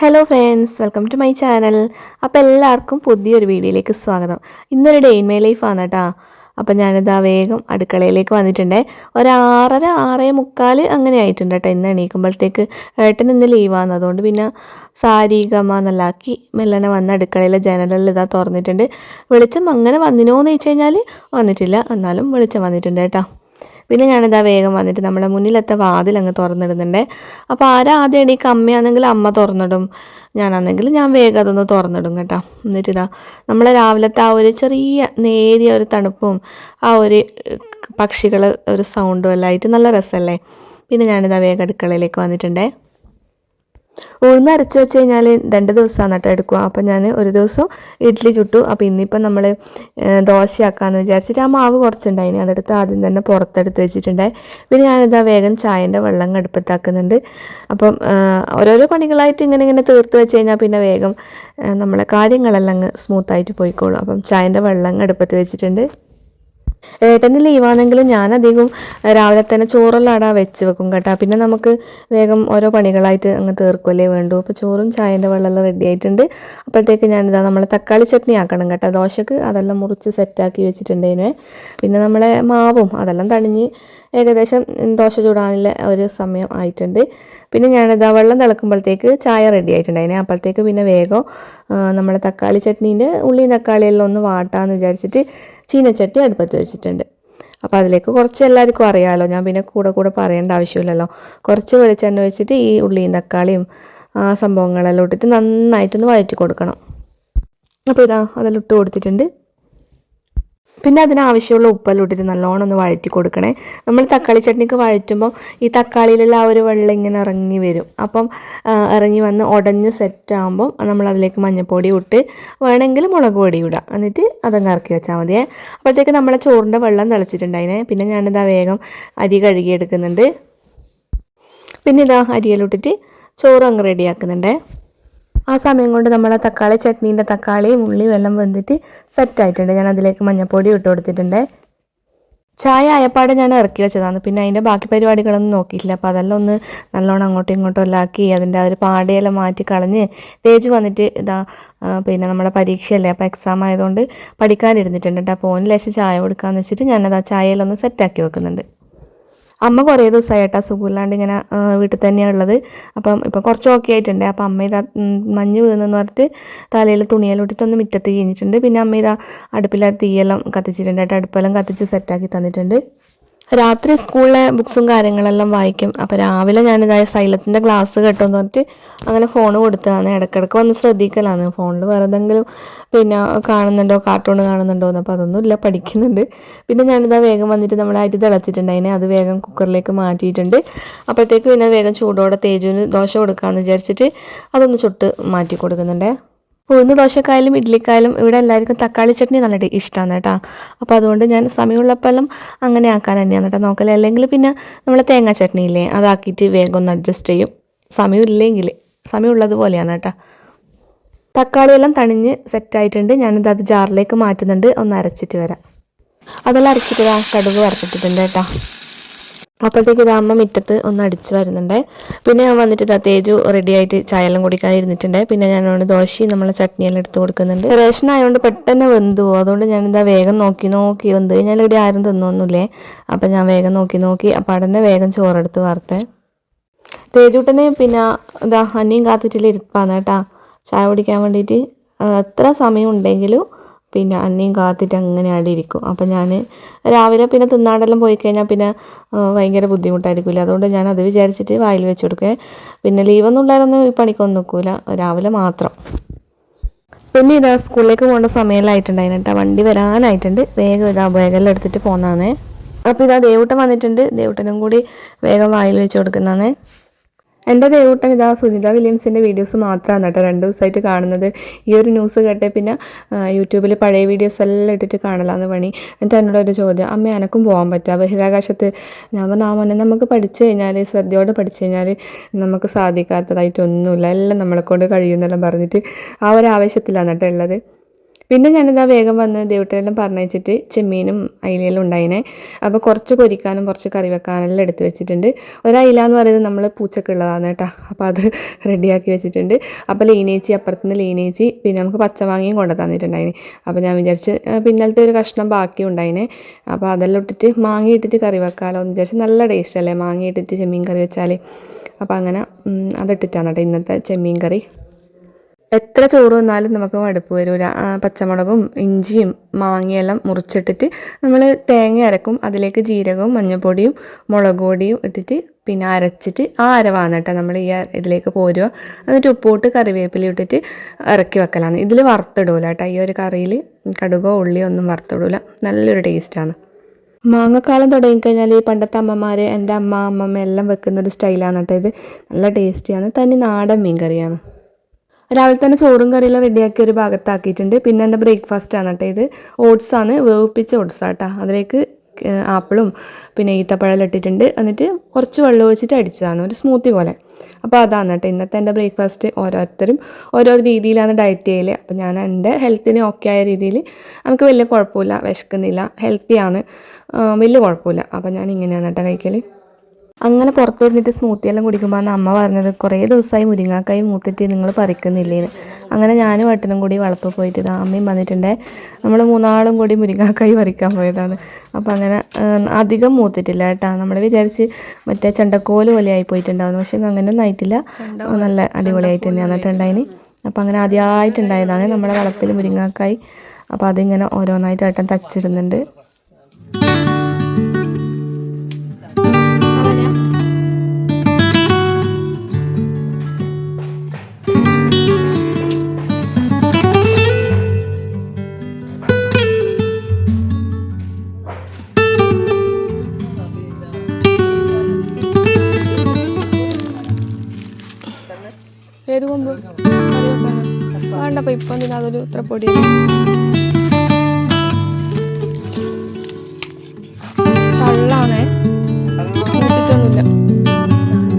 Hello friends welcome to my channel അപ്പോൾ എല്ലാവർക്കും പുതിയൊരു വീഡിയോയിലേക്ക് സ്വാഗതം. ഇന്നൊരു ഡേ ഇൻ മൈ ലൈഫാണ് കേട്ടോ അപ്പോൾ ഞാനിതാ വേഗം അടുക്കളയിലേക്ക് വന്നിട്ടുണ്ട്. ഒരാറര ആറേ മുക്കാൽ അങ്ങനെ ആയിട്ടുണ്ട് കേട്ടോ ഇന്ന് എണീക്കുമ്പോഴത്തേക്ക് ഏട്ടൻ ഇന്ന് ലീവാണ് അതുകൊണ്ട് പിന്നെ സാരി ഗമ എന്നെല്ലാക്കി മെല്ലനെ വന്ന് അടുക്കളയിലെ ജനലിൽ ഇതാ തുറന്നിട്ടുണ്ട്. വെളിച്ചം അങ്ങനെ വന്നിനോ എന്ന് ചോദിച്ചു കഴിഞ്ഞാൽ വന്നിട്ടില്ല. എന്നാലും വെളിച്ചം വന്നിട്ടുണ്ട് കേട്ടോ പിന്നെ ഞാനിതാ വേഗം വന്നിട്ട് നമ്മുടെ മുന്നിലത്തെ വാതിൽ അങ്ങ് തുറന്നിടുന്നുണ്ട്. അപ്പോൾ ആരാ ആദ്യം എണീക്ക്? അമ്മയാണെങ്കിൽ അമ്മ തുറന്നിടും. ഞാനാണെങ്കിൽ ഞാൻ വേഗം അതൊന്ന് തുറന്നിടും കേട്ടോ. എന്നിട്ട് ഇതാ നമ്മളെ രാവിലത്തെ ആ ഒരു ചെറിയ നേരിയ ഒരു തണുപ്പും ആ ഒരു പക്ഷികൾ ഒരു സൗണ്ടും എല്ലാം ആയിട്ട് നല്ല രസമല്ലേ? പിന്നെ ഞാനിതാ വേഗം അടുക്കളയിലേക്ക് വന്നിട്ടുണ്ടേ. ഉഴുന്ന് അരച്ച് വെച്ച് കഴിഞ്ഞാൽ രണ്ട് ദിവസമാണ് കേട്ടോ എടുക്കുക. അപ്പം ഞാൻ ഒരു ദിവസം ഇഡ്ഡലി ചുട്ടു. അപ്പോൾ ഇന്നിപ്പം നമ്മൾ ദോശയാക്കാമെന്ന് വിചാരിച്ചിട്ട് ആ മാവ് കുറച്ചുണ്ടായിന്. അതെടുത്ത് ആദ്യം തന്നെ പുറത്തെടുത്ത് വെച്ചിട്ടുണ്ടായി. പിന്നെ ഞാനിതാ വേഗം ചായന്റെ വെള്ളം അടുപ്പത്താക്കുന്നുണ്ട്. അപ്പം ഓരോരോ പണികളായിട്ട് ഇങ്ങനെ ഇങ്ങനെ തീർത്ത് വെച്ച് കഴിഞ്ഞാൽ പിന്നെ വേഗം നമ്മളെ കാര്യങ്ങളെല്ലാം അങ്ങ് സ്മൂത്തായിട്ട് പോയിക്കോളും. അപ്പം ചായന്റെ വെള്ളം അടുപ്പത്ത് വെച്ചിട്ടുണ്ട്. ഏട്ടന് ലീവാണെങ്കിലും ഞാൻ അധികം രാവിലെ തന്നെ ചോറെല്ലാം അടാ വെച്ച് വെക്കും കേട്ടോ. പിന്നെ നമുക്ക് വേഗം ഓരോ പണികളായിട്ട് അങ്ങ് തീർക്കുമല്ലേ വേണ്ടു. അപ്പോൾ ചോറും ചായന്റെ വെള്ളമെല്ലാം റെഡി ആയിട്ടുണ്ട്. അപ്പോഴത്തേക്ക് ഞാനിതാ നമ്മളെ തക്കാളി ചട്നി ആക്കണം കേട്ടോ. ദോശക്ക് അതെല്ലാം മുറിച്ച് സെറ്റാക്കി വെച്ചിട്ടുണ്ടേനു പിന്നെ നമ്മളെ മാവും അതെല്ലാം തണിഞ്ഞ് ഏകദേശം ദോശ ചൂടാനുള്ള ഒരു സമയം ആയിട്ടുണ്ട്. പിന്നെ ഞാനിതാ വെള്ളം തിളക്കുമ്പോഴത്തേക്ക് ചായ റെഡി ആയിട്ടുണ്ടായിനെ അപ്പോഴത്തേക്ക് പിന്നെ വേഗം നമ്മളെ തക്കാളി ചട്നീന്റെ ഉള്ളിയും തക്കാളിയെല്ലാം ഒന്ന് വാട്ടാന്ന് വിചാരിച്ചിട്ട് ചീനച്ചട്ടി അടുപ്പത്ത് വെച്ചിട്ടുണ്ട്. അപ്പോൾ അതിലേക്ക് കുറച്ച് എല്ലാവർക്കും അറിയാമല്ലോ ഞാൻ പിന്നെ കൂടെ കൂടെ പറയേണ്ട ആവശ്യമില്ലല്ലോ. കുറച്ച് വെളിച്ചെണ്ണ വെച്ചിട്ട് ഈ ഉള്ളിയും തക്കാളിയും ആ സംഭവങ്ങളെല്ലാം ഇട്ടിട്ട് നന്നായിട്ടൊന്ന് വഴറ്റി കൊടുക്കണം. അപ്പോൾ ഇതാ അതെല്ലാം ഇട്ട് കൊടുത്തിട്ടുണ്ട്. പിന്നെ അതിനാവശ്യമുള്ള ഉപ്പെല്ലാം ഇട്ടിട്ട് നല്ലോണം ഒന്ന് വഴറ്റി കൊടുക്കണേ. നമ്മൾ തക്കാളി ചട്നിക്ക് വഴറ്റുമ്പോൾ ഈ തക്കാളിയിലെല്ലാം ആ ഒരു വെള്ളം ഇങ്ങനെ ഇറങ്ങി വരും. അപ്പം ഇറങ്ങി വന്ന് ഉടഞ്ഞ് സെറ്റ് ആകുമ്പം നമ്മൾ അതിലേക്ക് മഞ്ഞൾപ്പൊടി ഇട്ട് വേണമെങ്കിൽ മുളക് പൊടി ഇടാം എന്നിട്ട് അതങ്ങ് ഇറക്കി വെച്ചാൽ മതിയേ അപ്പോഴത്തേക്ക് നമ്മളെ ചോറിന്റെ വെള്ളം തിളച്ചിട്ടുണ്ടായിനെ. പിന്നെ ഞാനിതാ വേഗം അരി കഴുകിയെടുക്കുന്നുണ്ട്. പിന്നെ ഇതാ അരിയിലിട്ടിട്ട് ചോറ് അങ്ങ് റെഡിയാക്കുന്നുണ്ടേ ആ സമയം കൊണ്ട് നമ്മൾ ആ തക്കാളി ചട്നീന്റെ തക്കാളിയും ഉള്ളിയും എല്ലാം വെന്തിട്ട് സെറ്റായിട്ടുണ്ട് ഞാൻ അതിലേക്ക് മഞ്ഞപ്പൊടി ഇട്ട് കൊടുത്തിട്ടുണ്ട്. ചായ ആയപ്പാടെ ഞാൻ ഇറക്കി വെച്ചതാണ്. പിന്നെ അതിന്റെ ബാക്കി പരിപാടികളൊന്നും നോക്കിയിട്ടില്ല. അപ്പോൾ അതെല്ലാം ഒന്ന് നല്ലോണം അങ്ങോട്ടും ഇങ്ങോട്ടും എല്ലാം ആക്കി അതിന്റെ ആ ഒരു പാടയെല്ലാം മാറ്റി കളഞ്ഞ് തേജ് വന്നിട്ട് ഇതാ പിന്നെ നമ്മുടെ പരീക്ഷയല്ലേ? അപ്പോൾ എക്സാം ആയതുകൊണ്ട് പഠിക്കാനിരുന്നിട്ടുണ്ട് അപ്പോൾ ഓന് ലേശം ചായ കൊടുക്കാമെന്ന് വെച്ചിട്ട് ഞാനത് ആ ചായയിലൊന്ന് സെറ്റാക്കി വെക്കുന്നുണ്ട്. അമ്മ കുറേ ദിവസമായിട്ടാ സുഖമില്ലാണ്ട് ഇങ്ങനെ വീട്ടിൽ തന്നെയാണ് ഉള്ളത്. അപ്പം ഇപ്പം കുറച്ച് ഓക്കെ ആയിട്ടുണ്ട്. അപ്പം അമ്മ ഇതാ മഞ്ഞ് വീണെന്ന് പറഞ്ഞിട്ട് തലയിൽ തുണിയെല്ലാം ഇട്ടിട്ടൊന്ന് മുറ്റത്ത് കഴിഞ്ഞിട്ടുണ്ട്. പിന്നെ അമ്മ ഇതാ അടുപ്പിലെ തീയെല്ലാം കത്തിച്ചിട്ടുണ്ട്. അടുപ്പെല്ലാം കത്തിച്ച് സെറ്റാക്കി തന്നിട്ടുണ്ട്. രാത്രി സ്കൂളിലെ ബുക്സും കാര്യങ്ങളെല്ലാം വായിക്കും. അപ്പോൾ രാവിലെ ഞാനിതായ സൈലത്തിന്റെ ക്ലാസ് കേട്ടോന്ന് പറഞ്ഞിട്ട് അങ്ങനെ ഫോൺ കൊടുത്തതാണ്. ഇടയ്ക്കിടയ്ക്ക് വന്ന് ശ്രദ്ധിക്കലാണ്. ഫോണിൽ വേറെ എന്തെങ്കിലും പിന്നെ കാണുന്നുണ്ടോ കാർട്ടൂൺ കാണുന്നുണ്ടോ എന്ന്. അതൊന്നും ഇല്ല പഠിക്കുന്നുണ്ട്. പിന്നെ ഞാനിതാ വേഗം വന്നിട്ട് നമ്മൾ അരി തിളച്ചിട്ടുണ്ടായിനെ അത് വേഗം കുക്കറിലേക്ക് മാറ്റിയിട്ടുണ്ട്. അപ്പോഴത്തേക്ക് പിന്നെ വേഗം ചൂടോടെ തേജുവിന് ദോശ കൊടുക്കാമെന്ന് വിചാരിച്ചിട്ട് അതൊന്ന് ചുട്ട് മാറ്റി കൊടുക്കുന്നുണ്ടേ. ഉഴുന്ന് ദോശക്കായാലും ഇഡ്ലിക്കായാലും ഇവിടെ എല്ലാവർക്കും തക്കാളി ചട്നി നല്ല ഇഷ്ടമാണ് കേട്ടോ. അപ്പോൾ അതുകൊണ്ട് ഞാൻ സമയമുള്ളപ്പോഴും അങ്ങനെ ആക്കാൻ തന്നെയാണ് കേട്ടോ നോക്കൽ. അല്ലെങ്കിൽ പിന്നെ നമ്മൾ തേങ്ങാ ചട്നി ഇല്ലേ അതാക്കിയിട്ട് വേഗം ഒന്ന് അഡ്ജസ്റ്റ് ചെയ്യും. സമയമില്ലെങ്കിൽ സമയമുള്ളത് പോലെയാണ് കേട്ടോ. തക്കാളിയെല്ലാം തണിഞ്ഞ് സെറ്റായിട്ടുണ്ട് ഞാനിത് അത് ജാറിലേക്ക് മാറ്റുന്നുണ്ട്. ഒന്ന് അരച്ചിട്ട് വരാം. അതെല്ലാം അരച്ചിട്ട് കടുക് വറുത്തിട്ടിട്ടുണ്ട് കേട്ടോ. അപ്പോഴത്തേക്ക് ഇത് അമ്മ മുറ്റത്ത് ഒന്ന് അടിച്ച് വരുന്നുണ്ട്. പിന്നെ ഞാൻ വന്നിട്ട് ഇതാ തേജു റെഡി ആയിട്ട് ചായയെല്ലാം കുടിക്കാൻ ഇരുന്നിട്ടുണ്ട്. പിന്നെ അവിടെ ദോശയും നമ്മളെ ചട്നിയെല്ലാം എടുത്ത് കൊടുക്കുന്നുണ്ട്. റേഷൻ ആയതുകൊണ്ട് പെട്ടെന്ന് വെന്തു പോകും അതുകൊണ്ട് ഞാനിതാ വേഗം നോക്കി നോക്കി വെന്ത് ഇവിടെ ആരും തിന്നൊന്നുമില്ലേ? അപ്പം ഞാൻ വേഗം നോക്കി നോക്കി അപ്പം അടന്നെ വേഗം ചോറെടുത്ത് വറുത്തേ തേജൂട്ടനെ പിന്നെ ഇതാ അനിയും കാത്തിട്ടില്ല ഇരുപ്പാന്ന് കേട്ടാ. ചായ കുടിക്കാൻ വേണ്ടിയിട്ട്. എത്ര സമയം ഉണ്ടെങ്കിലും പിന്നെ അന്നയും കാത്തിട്ട് അങ്ങനെ അവിടെ ഇരിക്കും. അപ്പം ഞാൻ രാവിലെ പിന്നെ തിന്നാടെല്ലാം പോയി കഴിഞ്ഞാൽ പിന്നെ ഭയങ്കര ബുദ്ധിമുട്ടായിരിക്കില്ല? അതുകൊണ്ട് ഞാൻ അത് വിചാരിച്ചിട്ട് വായിൽ വെച്ച് കൊടുക്കേ പിന്നെ ലീവൊന്നും ഉള്ളവരൊന്നും ഈ പണിക്കൊന്നും നിൽക്കില്ല രാവിലെ മാത്രം. പിന്നെ ഇതാ സ്കൂളിലേക്ക് പോകേണ്ട സമയമായിട്ടുണ്ടായിരുന്നു കേട്ടോ. വണ്ടി വരാനായിട്ടുണ്ട്. വേഗം ഇതാ ബാഗെല്ലാം എടുത്തിട്ട് പോന്നാന്നേ. അപ്പോൾ ഇതാ ദേവൂട്ടൻ വന്നിട്ടുണ്ട്. ദേവൂട്ടനും കൂടി വേഗം വായിൽ വെച്ച് കൊടുക്കുന്നതാണേ എന്റെ ദേവൂട്ടൻ ഇതാ സുനിത വില്യംസിന്റെ വീഡിയോസ് മാത്രമാണ് കേട്ടോ രണ്ട് ദിവസമായിട്ട് കാണുന്നത്. ഈ ഒരു ന്യൂസ് കേട്ട് പിന്നെ യൂട്യൂബിൽ പഴയ വീഡിയോസ് എല്ലാം ഇട്ടിട്ട് കാണലാന്ന് പണി. എന്നിട്ട് എന്നോട് ഒരു ചോദ്യം അമ്മ എനക്കും പോകാൻ പറ്റുക ബഹിരാകാശത്ത് ഞാൻ പറഞ്ഞു ആ നമുക്ക് പഠിച്ചു കഴിഞ്ഞാൽ ശ്രദ്ധയോടെ പഠിച്ചു കഴിഞ്ഞാൽ നമുക്ക് സാധിക്കാത്തതായിട്ടൊന്നുമില്ല. എല്ലാം നമ്മളെക്കൊണ്ട് കഴിയുന്നെല്ലാം പറഞ്ഞിട്ട് ആ ഒരു ആവേശത്തിലാണ് കേട്ടോ ഉള്ളത്. പിന്നെ ഞാനിതാ വേഗം വന്ന് ദേവട്ടെല്ലാം പറഞ്ഞയച്ചിട്ട് ചെമ്മീനും അയിലെല്ലാം ഉണ്ടായിനെ. അപ്പോൾ കുറച്ച് പൊരിക്കാനും കുറച്ച് കറി വെക്കാനെല്ലാം എടുത്ത് വെച്ചിട്ടുണ്ട്. ഒരയില എന്ന് പറയുന്നത് നമ്മൾ പൂച്ചക്കുള്ളതാണ് കേട്ടോ. അപ്പോൾ അത് റെഡിയാക്കി വെച്ചിട്ടുണ്ട്. അപ്പോൾ ലീനേച്ചി അപ്പുറത്ത് നിന്ന് ലീനേച്ചി പിന്നെ നമുക്ക് പച്ചമാങ്ങയും കൊണ്ടു തന്നിട്ടുണ്ടായിന്. അപ്പോൾ ഞാൻ വിചാരിച്ച് പിന്നലത്തെ ഒരു കഷ്ണം ബാക്കി ഉണ്ടായിനെ. അപ്പോൾ അതെല്ലാം ഇട്ടിട്ട് മാങ്ങ ഇട്ടിട്ട് കറി വെക്കാമല്ലോ എന്ന് വിചാരിച്ച് നല്ല ടേസ്റ്റ് അല്ലേ മാങ്ങ ഇട്ടിട്ട് ചെമ്മീൻ കറി വെച്ചാൽ അപ്പോൾ അങ്ങനെ അതിട്ടിട്ടാണ് കേട്ടോ ഇന്നത്തെ ചെമ്മീൻ കറി. എത്ര ചോറ് വന്നാലും നമുക്ക് മടുപ്പ് വരില്ല പച്ചമുളകും ഇഞ്ചിയും മാങ്ങയെല്ലാം മുറിച്ചിട്ടിട്ട് നമ്മൾ തേങ്ങ അരക്കും. അതിലേക്ക് ജീരകവും മഞ്ഞൾപ്പൊടിയും മുളക് പൊടിയും ഇട്ടിട്ട് പിന്നെ അരച്ചിട്ട് ആ അരവാണ് കേട്ടോ നമ്മൾ ഈ ഇതിലേക്ക് പോരുക. എന്നിട്ട് ഉപ്പോട്ട് കറിവേപ്പില ഇട്ടിട്ട് ഇറക്കി വെക്കലാണ്. ഇതിൽ വറുത്തിടൂല കേട്ടോ. ഈ ഒരു കറിയിൽ കടുകോ ഉള്ളിയോ ഒന്നും വറുത്തിടൂല. നല്ലൊരു ടേസ്റ്റാണ് മാങ്ങക്കാലം തുടങ്ങിക്കഴിഞ്ഞാൽ ഈ പണ്ടത്തെ അമ്മമാർ എന്റെ അമ്മ അമ്മമ്മ എല്ലാം വെക്കുന്ന ഒരു സ്റ്റൈലാണ് കേട്ടോ ഇത്. നല്ല ടേസ്റ്റിയാണ് തനി നാടൻ മീൻ കറിയാണ് രാവിലെ തന്നെ ചോറും കറിയെല്ലാം റെഡിയാക്കി ഒരു ഭാഗത്താക്കിയിട്ടുണ്ട്. പിന്നെ എന്റെ ബ്രേക്ക്ഫാസ്റ്റ് ആണ് കേട്ടോ ഇത്. ഓട്സ് ആണ്. വേവിപ്പിച്ച ഓട്സ് ആട്ടോ അതിലേക്ക് ആപ്പിളും പിന്നെ ഈത്തപ്പഴം ഇട്ടിട്ടുണ്ട്. എന്നിട്ട് കുറച്ച് വെള്ളം ഒഴിച്ചിട്ട് അടിച്ചതാണ്. ഒരു സ്മൂത്തി പോലെ. അപ്പോൾ അതാണ് കേട്ടോ ഇന്നത്തെ എന്റെ ബ്രേക്ക്ഫാസ്റ്റ്. ഓരോരുത്തരും ഓരോ രീതിയിലാണ് ഡയറ്റ് ചെയ്യൽ അപ്പോൾ ഞാൻ എന്റെ ഹെൽത്തിന് ഓക്കെ ആയ രീതിയിൽ എനിക്ക് വലിയ കുഴപ്പമില്ല. വിശക്കുന്നില്ല. ഹെൽത്തിയാണ് വലിയ കുഴപ്പമില്ല. അപ്പോൾ ഞാൻ ഇങ്ങനെയാണ് കേട്ടോ കഴിക്കൽ അങ്ങനെ പുറത്തിരുന്നിട്ട് സ്മൂത്തി എല്ലാം കുടിക്കുമ്പോൾ അമ്മ പറഞ്ഞത് കുറേ ദിവസമായി മുരിങ്ങാക്കായി മൂത്തിട്ട് നിങ്ങൾ പറിക്കുന്നില്ലേന്ന്. അങ്ങനെ ഞാനും ഏട്ടനും കൂടി വളപ്പ് പോയിട്ട് ഇതാ അമ്മയും വന്നിട്ടുണ്ടേ നമ്മൾ മൂന്നാളും കൂടി മുരിങ്ങാക്കായി പറിക്കാൻ പോയതാണ്. അപ്പോൾ അങ്ങനെ അധികം മൂത്തിട്ടില്ല കേട്ടോ. നമ്മൾ വിചാരിച്ച് മറ്റേ ചെണ്ടക്കോൽ പോലെ ആയി പോയിട്ടുണ്ടാവുന്നു. പക്ഷേ അങ്ങനെയൊന്നും ആയിട്ടില്ല. നല്ല അടിപൊളിയായിട്ട് തന്നെയാണ് കേട്ടുണ്ടായിന് അപ്പോൾ അങ്ങനെ ആദ്യമായിട്ടുണ്ടായതാണ് നമ്മുടെ വളപ്പിൽ മുരിങ്ങാക്കായി. അപ്പോൾ അതിങ്ങനെ ഓരോന്നായിട്ട് ഏട്ടൻ തച്ചിടുന്നുണ്ട്. വേണ്ടപ്പോ ഇപ്പൊ എന്തിനാ അതൊരു ഇത്ര പൊടി ചള്ളാണേ മൂത്തിട്ടൊന്നുമില്ല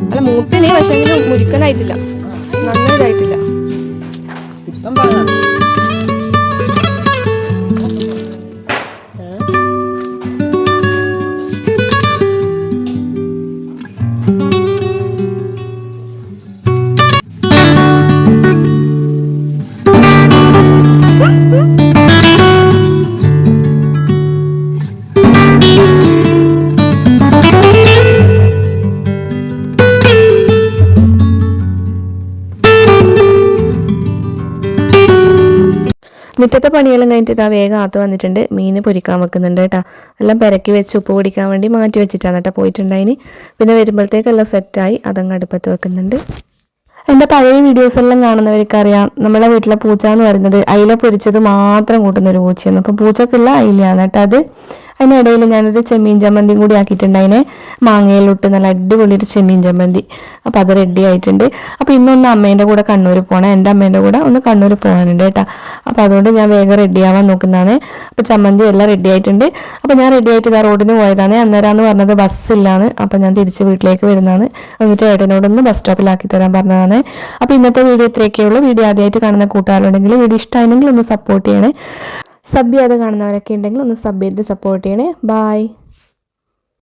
അല്ല മൂത്തിനെ പക്ഷെ മുരുക്കനായിട്ടില്ല നന്നായിട്ടായിട്ടില്ല മുറ്റത്തെ പണിയെല്ലാം കഴിഞ്ഞിട്ട് ആ വേഗം ആത്ത് വന്നിട്ടുണ്ട്. മീൻ പൊരിക്കാൻ വെക്കുന്നുണ്ട് കേട്ടോ. എല്ലാം പെരക്കി വെച്ച് ഉപ്പ് പൊടിക്കാൻ വേണ്ടി മാറ്റി വെച്ചിട്ടാണ് കേട്ടോ പോയിട്ടുണ്ടായിന് പിന്നെ വരുമ്പോഴത്തേക്കെല്ലാം സെറ്റായി. അതങ്ങ് അടുപ്പത്ത് വെക്കുന്നുണ്ട്. എന്റെ പഴയ വീഡിയോസ് എല്ലാം കാണുന്നവർക്ക് അറിയാം നമ്മളെ വീട്ടിലെ പൂച്ച എന്ന് പറയുന്നത് അയില പൊരിച്ചത് മാത്രം കൂട്ടുന്ന ഒരു പൂച്ചയാണ്. അപ്പം പൂച്ചക്കുള്ള അയിലയാണ് കേട്ടോ അത്. അതിനിടയിൽ ഞാനൊരു ചെമ്മീൻ ചമ്മന്തിയും കൂടി ആക്കിയിട്ടുണ്ടായിനെ. മാങ്ങയിലോട്ട് നല്ല അടിപൊളി ഒരു ചെമ്മീൻ ചമ്മന്തി. അപ്പം അത് റെഡി ആയിട്ടുണ്ട്. അപ്പം ഇന്നൊന്ന് അമ്മേന്റെ കൂടെ കണ്ണൂർ പോകണം എന്റെ അമ്മേന്റെ കൂടെ ഒന്ന് കണ്ണൂർ പോകാനുണ്ട് കേട്ടോ. അപ്പം അതുകൊണ്ട് ഞാൻ വേഗം റെഡി ആവാൻ നോക്കുന്നതാണ്. അപ്പം ചമ്മന്തി എല്ലാം റെഡി ആയിട്ടുണ്ട്. അപ്പം ഞാൻ റെഡി ആയിട്ട് ഇതാ റോഡിന് പോയതാണ്. അന്നേരമാണ് പറഞ്ഞത് ബസ്സില്ലാന്ന് അപ്പം ഞാൻ തിരിച്ച് വീട്ടിലേക്ക് വരുന്നതാണ്. എന്നിട്ട് ഏട്ടനോടൊന്ന് ബസ് സ്റ്റോപ്പിലാക്കി തരാൻ പറഞ്ഞതാണ്. അപ്പോൾ ഇന്നത്തെ വീഡിയോ ഇത്രയൊക്കെയുള്ളൂ വീഡിയോ ആദ്യമായിട്ട് കാണുന്ന കൂട്ടുകാരുണ്ടെങ്കിൽ വീഡിയോ ഇഷ്ടമായിരുന്നെങ്കിൽ ഒന്ന് സപ്പോർട്ട് ചെയ്യണേ. സബ് ചെയ്യാതെ കാണുന്നവരൊക്കെ ഉണ്ടെങ്കിൽ ഒന്ന് സബ് ചെയ്ത് സപ്പോർട്ട് ചെയ്യണേ. ബായ്